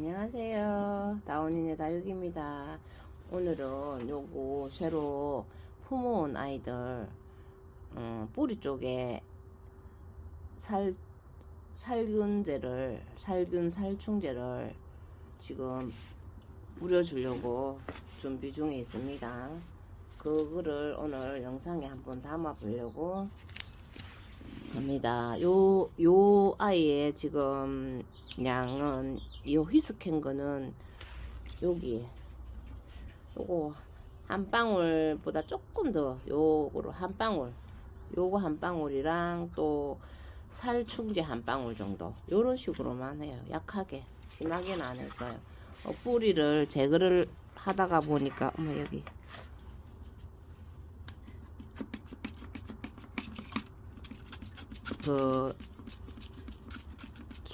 안녕하세요. 다운이네 다육입니다. 오늘은 요거 새로 품어온 아이들 음, 뿌리 쪽에 살 살균제를 살균 살충제를 지금 뿌려주려고 준비 중에 있습니다. 그거를 오늘 영상에 한번 담아 보려고 합니다. 요, 요 아이의 지금 양은, 요 휘스캔 거는 여기, 요거 한 방울보다 조금 더, 요거로 한 방울, 요거 한 방울이랑 또 살충제 한 방울 정도, 요런 식으로만 해요. 약하게. 심하게는 안 했어요. 어, 뿌리를 제거를 하다가 보니까, 어머, 여기. 그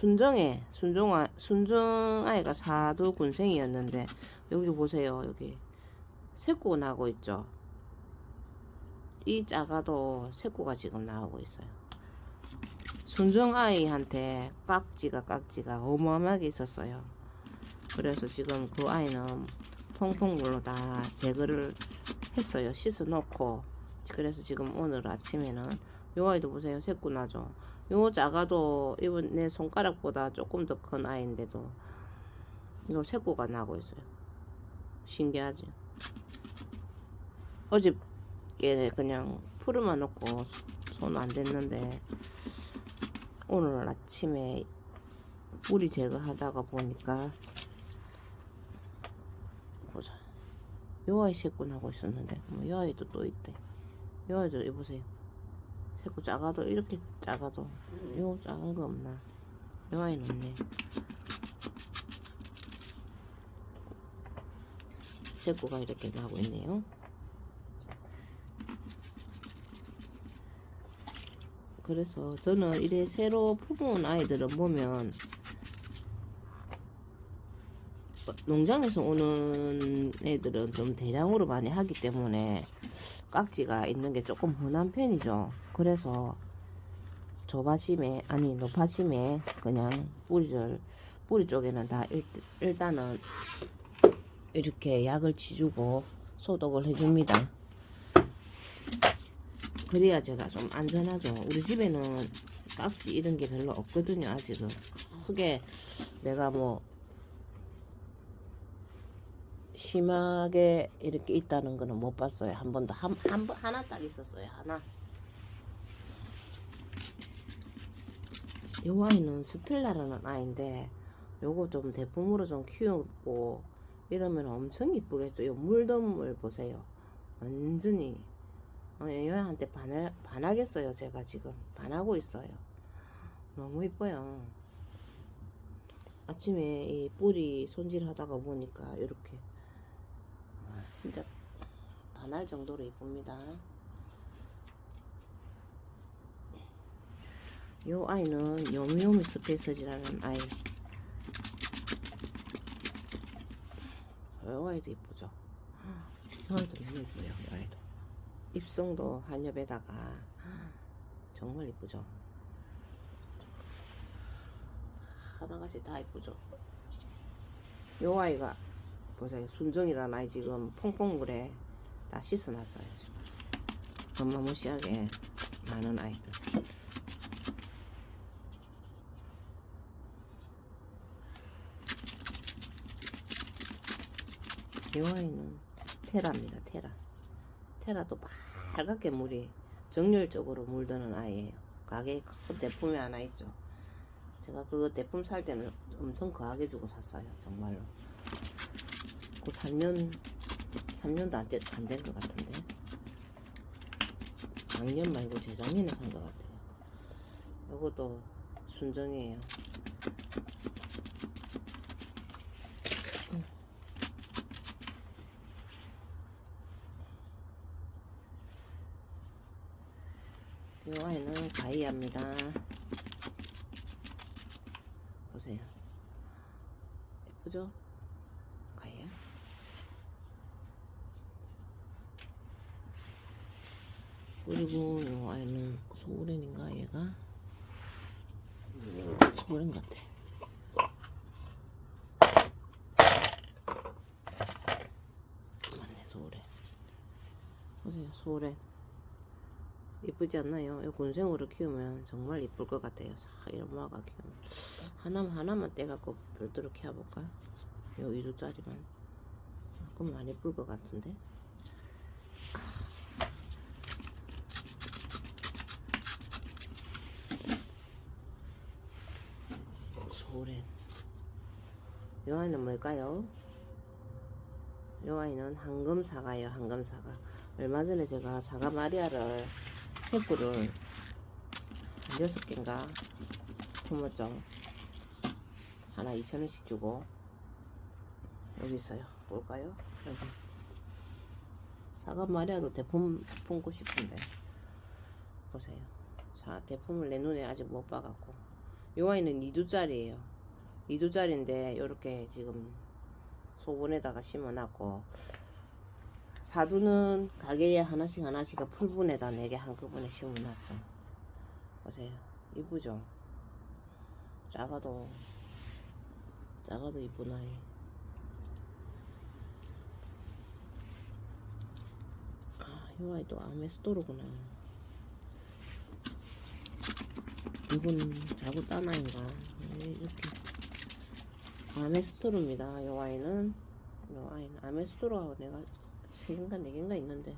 순정에 순정아 순정아이가 사도 군생이었는데 여기 보세요 여기. 새꼬 나고 있죠? 이 작아도 새꼬가 지금 나오고 있어요. 순정아이한테 깍지가 깍지가 어마어마하게 있었어요. 그래서 지금 그 아이는 퐁퐁물로 다 제거를 했어요. 씻어 놓고. 그래서 지금 오늘 아침에는 요 아이도 보세요. 새꾸 나죠. 요 작아도 이번 내 손가락보다 조금 더 큰 아이인데도 이거 새꾸가 나고 있어요. 신기하지? 어저께 그냥 풀어만 놓고 손 안 댔는데 오늘 아침에 뿌리 제거하다가 보니까 보자. 요 아이 새꾸 나고 있었는데 뭐요 아이도 또 있대. 요 아이도 이보세요. 새우 작아도 이렇게 작아도 요 작은 거 없나? 요 아이는 없네. 새우가 이렇게 나고 있네요. 그래서 저는 이래 새로 품은 아이들은 보면 농장에서 오는 애들은 좀 대량으로 많이 하기 때문에 깍지가 있는 게 조금 흔한 편이죠. 그래서 저바심에 아니 높아심에 그냥 뿌리를 뿌리 쪽에는 다 일, 일단은 이렇게 약을 치주고 소독을 해줍니다. 그래야 제가 좀 안전하죠. 우리 집에는 깍지 이런 게 별로 없거든요. 아직은 크게 내가 뭐 심하게 이렇게 있다는 거는 못 봤어요. 한 번도 한, 한 번, 하나 딱 있었어요. 하나. 요 아이는 스텔라라는 아이인데 요거 좀 대품으로 좀 키우고 이러면 엄청 이쁘겠죠. 요 물덤을 보세요. 완전히 얘한테 반하, 반하겠어요. 제가 지금 반하고 있어요. 너무 이뻐요. 아침에 이 뿌리 손질하다가 보니까 이렇게 진짜 반할 정도로 이쁩니다. 요 아이는 요미요미 스페이스라는 아이. 요 아이도 이쁘죠. 요 아이도 너무 이쁘요. 요 아이도. 입성도 한 옆에다가 정말 이쁘죠. 하나같이 다 이쁘죠. 요 아이가 보세요. 순정이라는 아이 지금 퐁퐁물에 다 씻어놨어요. 지금. 어마무시하게 많은 아이들. 이 아이는 테라입니다. 테라. 테라도 빨갛게 물이 정열적으로 물드는 아이예요. 가게에 큰 대품이 하나 있죠. 제가 그 대품 살 때는 엄청 거하게 주고 샀어요. 정말로. 그 3년 3년도 안된 것 같은데. 작년 말고 재작년에 산 것 같아요. 요것도 순정이에요. 이 아이는 가이아입니다. 보세요. 예쁘죠? 그리고 요 아이는 소울렌인가 얘가? 소울렌 같아. 맞네 소울렌 보세요 소울렌 이쁘지 않나요? 이 곤생으로 키우면 정말 이쁠 것 같아요. 사 이런 모아가 키우면. 하나만 하나만 떼갖고 별도로 키워볼까요? 여기도 짜리만. 조금 안 이쁠 것 같은데? 요 아이는 뭘까요? 요 아이는 황금 사과예요. 황금 사과. 얼마 전에 제가 사과 마리아를 셰프를 한 여섯 개인가 품었죠. 하나 2,000원씩 주고 여기 있어요. 볼까요? 여기. 사과 마리아도 대품 품고 싶은데 보세요. 자 대품을 내 눈에 아직 못 봐갖고 요 아이는 2두짜리예요. 2두짜리인데 요렇게 지금 소분에다가 심어놨고 사두는 가게에 하나씩 하나씩 풀분에다 네개 한꺼번에 심어놨죠. 보세요. 이쁘죠? 작아도 작아도 이쁜 아이. 아, 이 아이도 아메스토르구나. 이건 자고? 왜 이렇게 아메스토르입니다. 이 아이는 이 아이는 아메스토르하고 내가 세 개인가 네 개인가 있는데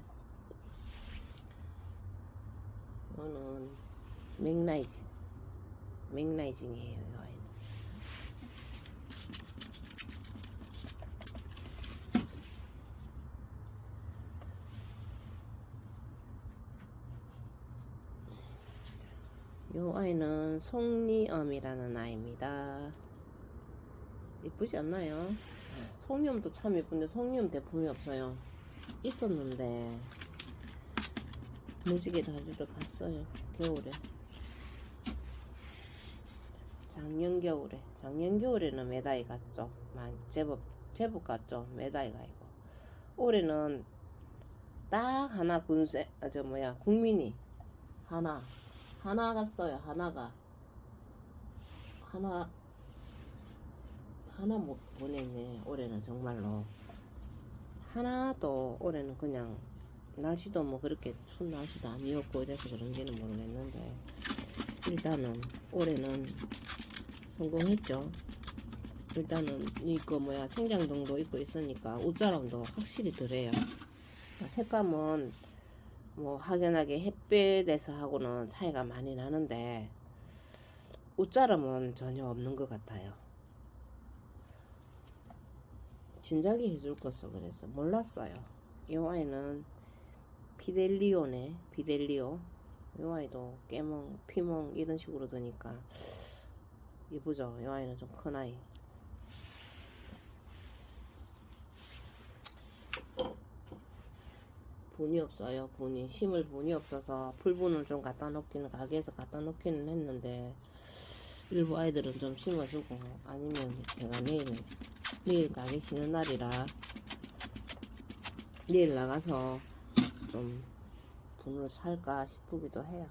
이거는 맥라이징 맥라이징이에요. 이 아이는 이 아이는 송리엄이라는 아이입니다. 이쁘지 않나요? 송리엄도 참 예쁜데 송리엄 대품이 없어요. 있었는데 무지개 다리로 갔어요. 겨울에. 작년 겨울에. 작년 겨울에는 메다이 갔죠. 만 제법 제법 갔죠. 메다이 가 있고. 올해는 딱 하나 군세 아, 저 뭐야 국민이 하나 하나 갔어요. 하나가 하나 하나 못 보냈네. 올해는 정말로 하나도 올해는 그냥 날씨도 뭐 그렇게 추운 날씨도 아니었고 이래서 그런지는 모르겠는데 일단은 올해는 성공했죠. 일단은 이거 뭐야 생장동도 있고 있으니까 옷자람도 확실히 덜해요. 색감은 뭐 확연하게 햇빛에서 하고는 차이가 많이 나는데 옷자람은 전혀 없는 것 같아요. 진작에 해줄 것을 그래서 몰랐어요. 이 아이는 피델리오네, 피델리오. 이 아이도 깨몽, 피몽 이런 식으로 드니까 이쁘죠. 이 아이는 좀 큰 아이. 분이 없어요. 분이 심을 분이 없어서 풀분을 좀 갖다 놓기는 가게에서 갖다 놓기는 했는데 일부 아이들은 좀 심어주고 아니면 제가 내일 내일 가게 쉬는 날이라 내일 나가서 좀 분을 살까 싶기도 해요.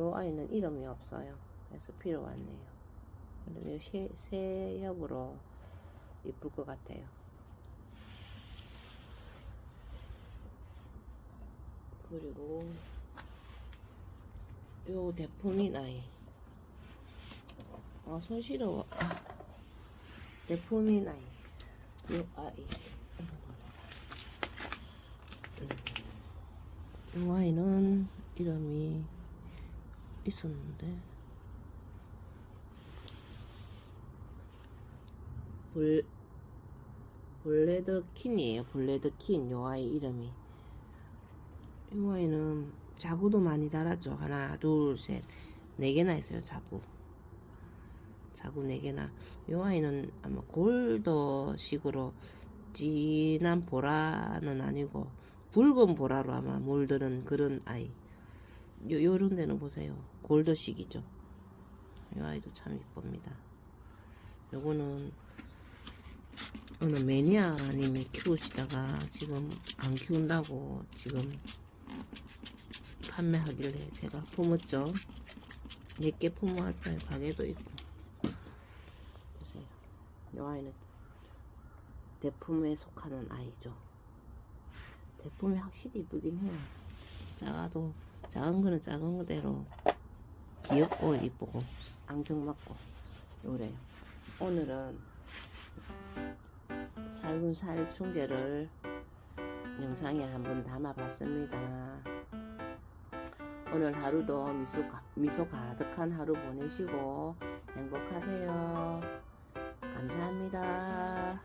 요 아이는 이름이 없어요. 그래서 필요 왔네요. 근데 새, 새 협으로 이쁠 것 같아요. 그리고 요 대포민 아이 아 손 시려워 아, 대포민 아이 요 아이 음. 요 아이는 이름이 있었는데 블 블레드 킨이에요 블레드 킨 요 아이 이름이 이 아이는 자구도 많이 달았죠. 하나, 둘, 셋, 네 개나 있어요. 자구. 자구 네 개나. 이 아이는 아마 골더식으로 진한 보라는 아니고 붉은 보라로 아마 물드는 그런 아이. 요, 요런 데는 보세요. 골더식이죠. 이 아이도 참 이쁩니다. 요거는 어느 매니아님이 키우시다가 지금 안 키운다고 지금 판매하길래 제가 품었죠. 몇개 품어왔어요. 가게도 있고. 보세요. 이 아이는 대품에 속하는 아이죠. 제품이 확실히 이쁘긴 해요. 작아도 작은 거는 작은 거대로 귀엽고 이쁘고 앙증맞고 요래요. 오늘은 살균 살 충제를 영상에 한번 담아봤습니다. 오늘 하루도 미소, 가- 미소 가득한 하루 보내시고 행복하세요. 감사합니다.